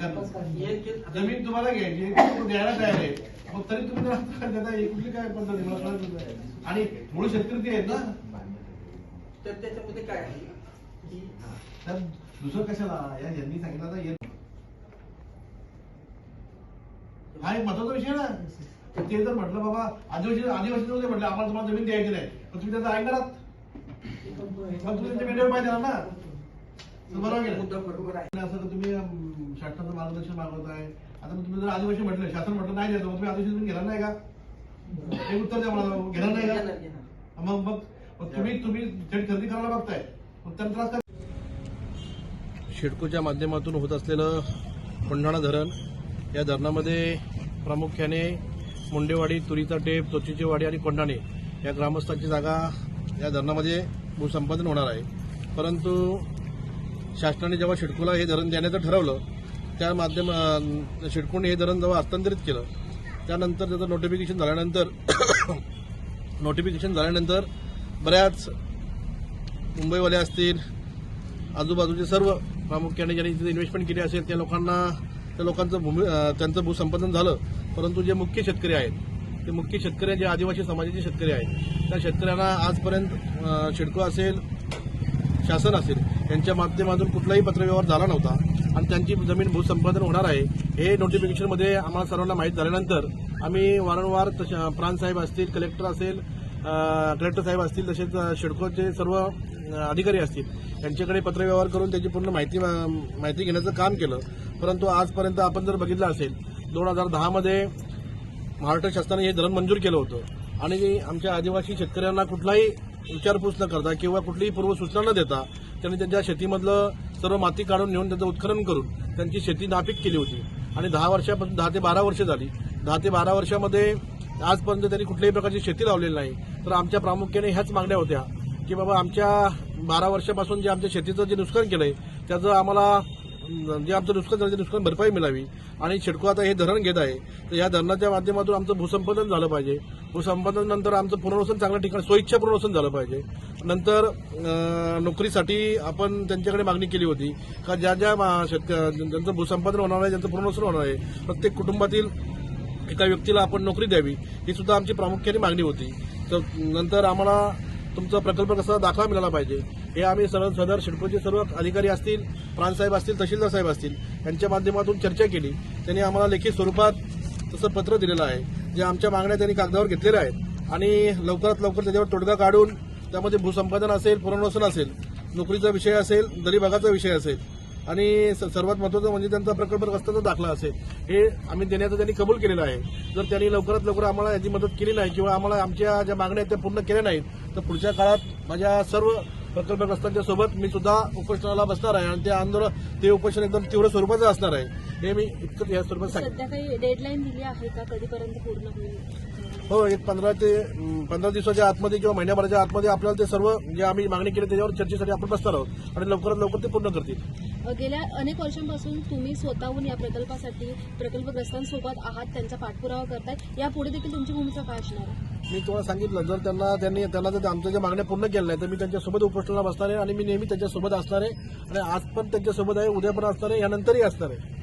जमीन तुम्हाला घ्यायची ती द्यायला तयार आहे. मग तरी तुम्ही देता कुठली काय पद्धत? मला कळत. आणि मूळ शेतकरी ते आहेत ना? तर त्याच्यामध्ये काय आहे? की तर दुसरं कशाला? या ज्यांनी सांगितलं आता येत हा एक महत्त्वाचा विषय ना. तर ते जर म्हटलं बाबा आदिवासी आदिवासी म्हटलं आम्हाला तुम्हाला जमीन द्यायची नाही. पण तुम्ही त्याचं ऐकणार मग तुम्ही मेंढ्यावर पाहिजे ना. तर बरोबर आहे मुद्दा बरोबर आहे. असं तर तुम्ही शासनाचं मार्गदर्शन मागवताय आता मग तुम्ही जर आदिवासी म्हटलं शासन म्हटलं नाही देतो मग तुम्ही आदिवासी तुम्ही घेणार नाही का? हे उत्तर द्या मला घेणार नाही का. मग मग तुम्ही तुम्ही थेट खरेदी करायला बघताय मग त्यांना त्रास काय शिडकोच्या माध्यमातून होत असलेलं कोंढाणा धरण या धरणामध्ये प्रामुख्याने मुंडेवाडी तुरीचा टेप चोचीची वाडी आणि कोंढाणे या ग्रामस्थांची जागा या धरणामध्ये भूसंपादन होणार आहे. परंतु शासनाने जेव्हा शिडकोला हे धरण देण्याचं ठरवलं त्या माध्यम शिडकोने हे धरण जेव्हा हस्तांतरित केलं त्यानंतर त्याचं नोटिफिकेशन झाल्यानंतर नोटिफिकेशन झाल्यानंतर बऱ्याच मुंबईवाले असतील आजूबाजूचे सर्व प्रामुख्याने ज्यांनी तिथे इन्व्हेस्टमेंट केली असेल त्या लोकांना त्या लोकांचं भूमी त्यांचं भूसंपादन झालं. परंतु जे मुख्य शेतकरी आहेत ते मुख्य शेतकरी जे आदिवासी समाजाचे शेतकरी आहेत त्या शेतकऱ्यांना आजपर्यंत शिडको असेल शासन असेल यांच्या माध्यमातून कुठलाही पत्रव्यवहार झाला नव्हता आणि त्यांची जमीन भूसंपादन होणार आहे हे नोटिफिकेशनमध्ये आम्हाला सर्वांना माहीत झाल्यानंतर आम्ही वारंवार तशा प्राणसाहेब असतील कलेक्टर असेल कलेक्टर साहेब असतील तसेच शिडकोचे सर्व अधिकारी असतील यांच्याकडे पत्रव्यवहार करून त्याची पूर्ण माहिती माहिती घेण्याचं काम केलं. परंतु आजपर्यंत आपण जर बघितलं असेल दोन हजार दहामध्ये महाराष्ट्र शासनाने हे धरण मंजूर केलं होतं. आणि आमच्या आदिवासी शेतकऱ्यांना कुठलाही विचारपूस न करता किंवा कुठलीही पूर्वसूचना न देता त्यांनी त्यांच्या शेतीमधलं सर्व माती काढून नेऊन त्याचं उत्खनन करून त्यांची शेती नापीक केली होती. आणि दहा वर्षापासून दहा ते बारा वर्ष झाली. दहा ते बारा वर्षामध्ये आजपर्यंत त्यांनी कुठल्याही प्रकारची शेती लावलेली नाही. तर आमच्या प्रामुख्याने ह्याच मागण्या होत्या की बाबा आमच्या बारा वर्षापासून जे आमच्या शेतीचं जे नुकसान केलंय त्याचं आम्हाला जे आमचं नुकसान झालं ते नुकसान भरपाई मिळावी. आणि शिडको आता हे धरण घेत आहे. तर या धरणाच्या माध्यमातून आमचं भूसंपादन झालं पाहिजे. भूसंपादन नंतर आमचं पुनर्वसन चांगल्या ठिकाणी सोयीच्या पुनर्वसन झालं पाहिजे. नंतर नोकरीसाठी आपण त्यांच्याकडे मागणी केली होती. का ज्या ज्या मा- शेतक ज्यांचं भूसंपादन होणार आहे ज्यांचं पुनर्वसन होणार आहे प्रत्येक कुटुंबातील एका व्यक्तीला आपण नोकरी द्यावी ही सुद्धा आमची प्रामुख्याने मागणी होती. तर नंतर आम्हाला तुमचा प्रकल्प कसा दाखला मिळाला पाहिजे? हे आम्ही सर्व सदर शिडकोचे सर्व अधिकारी असतील प्राणसाहेब असतील तहसीलदार साहेब असतील यांच्या माध्यमातून चर्चा केली. त्यांनी आम्हाला लेखी स्वरूपात तसं पत्र दिलेलं आहे जे आमच्या मागण्या त्यांनी कागदावर घेतलेल्या आहेत. आणि लवकरात लवकर त्याच्यावर तोडगा काढून त्यामध्ये भूसंपादन असेल पुनर्वसन असेल नोकरीचा विषय असेल दरी भागाचा विषय असेल आणि स- सर्वात महत्वाचं म्हणजे त्यांचा प्रकल्प रस्त्याचा दाखला असेल हे आम्ही देण्याचं त्यांनी कबूल केलेलं आहे. जर त्यांनी लवकरात लवकर आम्हाला याची मदत केली नाही किंवा आम्हाला आमच्या ज्या मागण्या आहेत त्या पूर्ण केल्या नाहीत तर पुढच्या काळात माझ्या सर्व प्रकल्पग्रस्तांच्या सोबत मी सुद्धा उपोषणाला बसणार आहे आणि ते आंदोलन ते उपोषण एकदम तीव्र स्वरूपाचं असणार आहे. हे मी इतकं या स्वरूपात सांगितलं डेडलाईन दिली आहे का? कधीपर्यंत पूर्ण होईल? हो एक पंधरा ते पंधरा दिवसाच्या आतमध्ये किंवा महिन्याभराच्या आतमध्ये आपल्याला ते सर्व जे आम्ही मागणी केली त्याच्यावर चर्चेसाठी आपण बसणार आहोत आणि लवकरात लवकर ते पूर्ण करतील. गेल्या अनेक वर्षांपासून तुम्ही स्वतःहून या प्रकल्पासाठी प्रकल्पग्रस्तांसोबत आहात त्यांचा पाठपुरावा करताय यापुढे देखील तुमची भूमिका काय असणार आहे? मी तुम्हाला सांगितलं जर त्यांना त्यांनी त्यांना जर आमच्या ज्या मागण्या पूर्ण केल्या नाही तर मी त्यांच्यासोबत उपोषणाला बसणार आहे आणि मी नेहमी त्यांच्यासोबत असणार आहे. आणि आज पण त्यांच्यासोबत आहे उद्या पण असणार आहे यानंतरही असणार आहे.